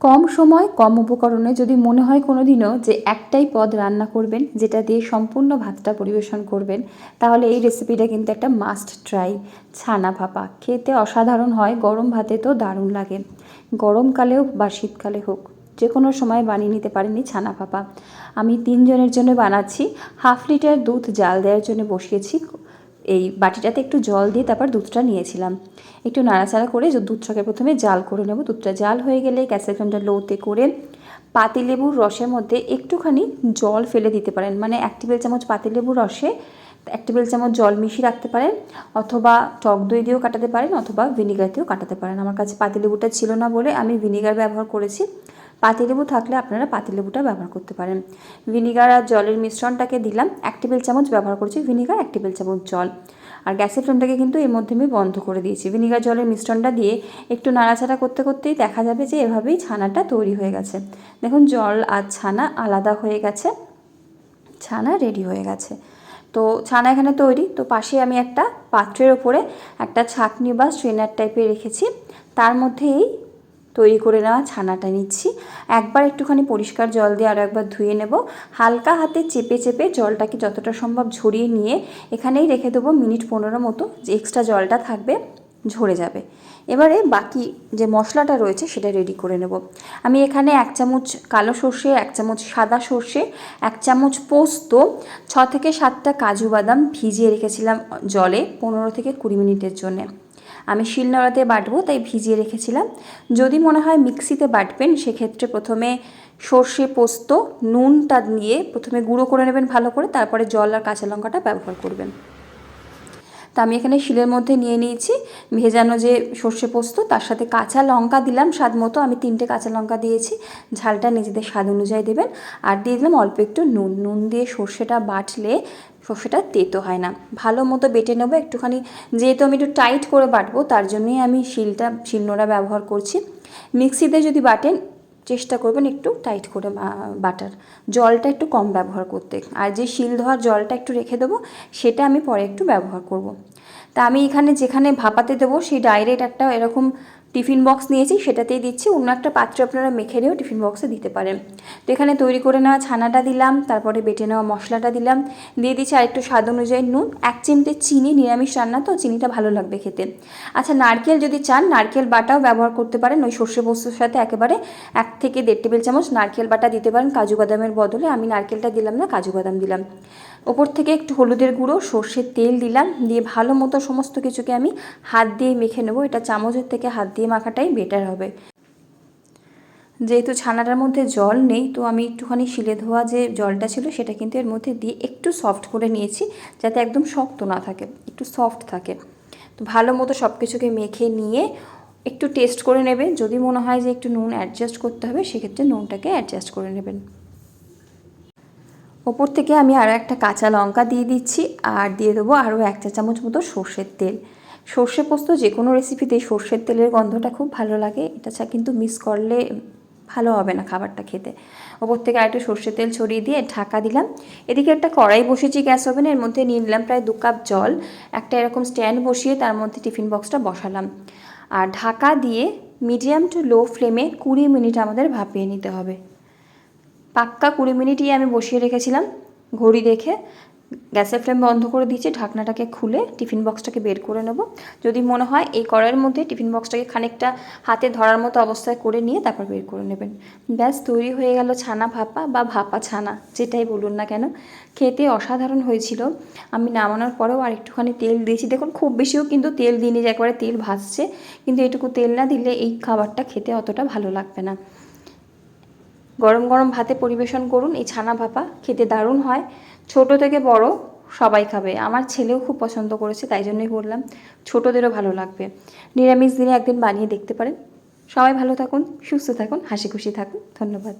কম সময়, কম উপকরণে যদি মনে হয় কোনো দিনও যে একটাই পদ রান্না করবেন, যেটা দিয়ে সম্পূর্ণ ভাতটা পরিবেশন করবেন, তাহলে এই রেসিপিটা কিন্তু একটা মাস্ট ট্রাই ছানা ভাপা। খেতে অসাধারণ হয়, গরম ভাতে তো দারুণ লাগে। গরমকালেও বা শীতকালে হোক যে কোনো সময় বানিয়ে নিতে পারেনি ছানা ভাপা। আমি তিনজনের জন্য বানাচ্ছি। হাফ লিটার দুধ জাল দেওয়ার জন্য বসিয়েছি। এই বাটিটাতে একটু জল দিয়ে তারপর দুধটা নিয়েছিলাম। একটু নাড়াচাড়া করে দুধটাকে প্রথমে জাল করে নেব। দুধটা জাল হয়ে গেলে গ্যাসের ফ্লেমটা লোতে করে পাতিলেবুর রসের মধ্যে একটুখানি জল ফেলে দিতে পারেন। মানে এক টেবিল চামচ পাতিলেবুর রসে এক টেবিল চামচ জল মিশিয়ে রাখতে পারেন অথবা টক দই দিয়েও কাটাতে পারেন অথবা ভিনিগার দিয়েও কাটাতে পারেন। আমার কাছে পাতিলেবুটা ছিল না বলে আমি ভিনিগার ব্যবহার করেছি। পাতিলেবু থাকলে আপনারা পাতিলেবুটা ব্যবহার করতে পারেন। ভিনিগার আর জলের মিশ্রণটাকে দিলাম। এক টেবিল চামচ ব্যবহার করেছি ভিনিগার, এক টেবিল চামচ জল। আর গ্যাসের ফ্লেমটাকে কিন্তু এর মধ্যে আমি বন্ধ করে দিয়েছি। ভিনিগার, জলের মিশ্রণটা দিয়ে একটু নাড়াচাড়া করতে করতেই দেখা যাবে যে এভাবেই ছানাটা তৈরি হয়ে গেছে। দেখুন, জল আর ছানা আলাদা হয়ে গেছে। ছানা রেডি হয়ে গেছে। তো ছানা এখানে তৈরি। তো পাশে আমি একটা পাত্রের ওপরে একটা ছাকনি বা স্ট্রেনার টাইপের রেখেছি। তার মধ্যে এই তৈরি করে নেওয়া ছানাটা নিচ্ছি। একবার একটুখানি পরিষ্কার জল দিয়ে আরও একবার ধুয়ে নেব। হালকা হাতে চেপে চেপে জলটাকে যতটা সম্ভব ঝরিয়ে নিয়ে এখানেই রেখে দেবো মিনিট পনেরো মতো। যে এক্সট্রা জলটা থাকবে, ঝরে যাবে। এবারে বাকি যে মশলাটা রয়েছে সেটা রেডি করে নেব। আমি এখানে এক চামচ কালো সর্ষে, এক চামচ সাদা সর্ষে, এক চামচ পোস্ত, ছ থেকে সাতটা কাজু বাদাম ভিজিয়ে রেখেছিলাম জলে পনেরো থেকে কুড়ি মিনিটের জন্যে। আমি শিলনোড়াতে বাটবো, তাই ভিজিয়ে রেখেছিলাম। যদি মনে হয় মিক্সিতে বাটবেন, সেক্ষেত্রে প্রথমে সর্ষে পোস্ত, নুনটা দিয়ে প্রথমে গুঁড়ো করে নেবেন ভালো করে, তারপরে জল আর কাঁচা লঙ্কাটা ব্যবহার করবেন। তা আমি এখানে শিলের মধ্যে নিয়ে নিয়েছি। ভেজানো যে সর্ষে পোস্ত, তার সাথে কাঁচা লঙ্কা দিলাম স্বাদ মতো। আমি তিনটে কাঁচা লঙ্কা দিয়েছি, ঝালটা নিজেদের স্বাদ অনুযায়ী দেবেন। আর দিয়ে দিলাম অল্প একটু নুন। নুন দিয়ে সর্ষেটা বাটলে সর্ষেটা তেতো হয় না। ভালো মতো বেটে নেব, একটুখানি যেহেতু আমি একটু টাইট করে বাটবো, তার জন্যই আমি শিলটা, শিলনোড়া ব্যবহার করছি। মিক্সিতে যদি বাটেন, চেষ্টা করবেন একটু টাইট করে বাটার। জলটা একটু কম ব্যবহার করতে। আর যে শিল ধোয়ার জলটা একটু রেখে দেবো, সেটা আমি পরে একটু ব্যবহার করব। তা আমি এখানে যেখানে ভাপাতে দেবো, সেই ডাইরেক্ট একটা এরকম টিফিন বক্স নিয়েছি, সেটাতেই দিচ্ছি। অন্য একটা পাত্রে আপনারা মেখে নিয়েও টিফিন বক্সে দিতে পারেন। তো এখানে তৈরি করে নেওয়া ছানাটা দিলাম, তারপরে বেটে নেওয়া মশলাটা দিলাম। দিয়ে দিচ্ছি আরেকটু স্বাদ অনুযায়ী নুন, এক চিমটে চিনি, নিরামিষ রান্না, তো চিনিটা ভালো লাগবে খেতে। আচ্ছা নারকেল যদি চান, নারকেল বাটাও ব্যবহার করতে পারেন। ওই সর্ষে পোস্তর সাথে একেবারে এক থেকে দেড় টেবিল চামচ নারকেল বাটা দিতে পারেন। কাজু বাদামের বদলে আমি নারকেলটা দিলাম না, কাজু বাদাম দিলাম। ওপর থেকে একটু হলুদের গুঁড়ো, সর্ষের তেল দিলাম। দিয়ে ভালো মতো সমস্ত কিছুকে আমি হাত দিয়ে মেখে নেব। এটা চামচের থেকে হাত দিয়ে মাখাটাই বেটার হবে। যেহেতু ছানাটার মধ্যে জল নেই, তো আমি একটুখানি শিলে ধোয়া যে জলটা ছিল সেটা কিন্তু এর মধ্যে দিয়ে একটু সফট করে নিয়েছি যাতে একদম শক্ত না থাকে, একটু সফট থাকে। তো ভালো মতো সব কিছুকে মেখে নিয়ে একটু টেস্ট করে নেবেন যদি মনে হয় যে একটু নুন অ্যাডজাস্ট করতে হবে, সেক্ষেত্রে নুনটাকে অ্যাডজাস্ট করে নেবেন। ওপর থেকে আমি আরও একটা কাঁচা লঙ্কা দিয়ে দিচ্ছি, আর দিয়ে দেবো আরও এক চা চামচ মতো সর্ষের তেল। সর্ষে পোস্ত যে কোনো রেসিপিতে সর্ষের তেলের গন্ধটা খুব ভালো লাগে। এটা কিন্তু মিস করলে ভালো হবে না খাবারটা খেতে। ওপর থেকে আরেকটু সর্ষের তেল ছড়িয়ে দিয়ে ঢাকা দিলাম। এদিকে একটা কড়াই বসেছি গ্যাস ওভেনের এর মধ্যে নিয়ে নিলাম প্রায় দু কাপ জল। একটা এরকম স্ট্যান্ড বসিয়ে তার মধ্যে টিফিন বক্সটা বসালাম। আর ঢাকা দিয়ে মিডিয়াম টু লো ফ্লেমে কুড়ি মিনিট আমাদের ভাপিয়ে নিতে হবে। পাক্কা কুড়ি মিনিটই আমি বসিয়ে রেখেছিলাম। ঘড়ি দেখে গ্যাসের ফ্লেম বন্ধ করে দিয়েছি, ঢাকনাটাকে খুলে টিফিন বক্সটাকে বের করে নেব। যদি মনে হয় এই কড়াইয়ের মধ্যে টিফিন বক্সটাকে খানিকটা হাতে ধরার মতো অবস্থায় করে নিয়ে তারপর বের করে নেবেন। ব্যাস, তৈরি হয়ে গেল ছানা ভাপা বা ভাপা ছানা, যেটাই বলুন না কেন। খেতে অসাধারণ হয়েছিল। আমি নামানোর পরেও আর একটুখানি তেল দিয়েছি। দেখুন, খুব বেশিও কিন্তু তেল দিইনি যে একবারে তেল ভাসছে কিন্তু এটুকু তেল না দিলে এই খাবারটা খেতে অতটা ভালো লাগবে না। গরম গরম ভাতে পরিবেশন করুন, এই ছানা ভাপা খেতে দারুণ হয়। ছোট থেকে বড় সবাই খাবে। আমার ছেলেও খুব পছন্দ করেছে, তাই জন্যই বললাম, ছোটদেরও ভালো লাগবে। নিরামিষ দিনে একদিন বানিয়ে দেখতে পারেন। সবাই ভালো থাকুন, সুস্থ থাকুন, হাসি খুশি থাকুন। ধন্যবাদ।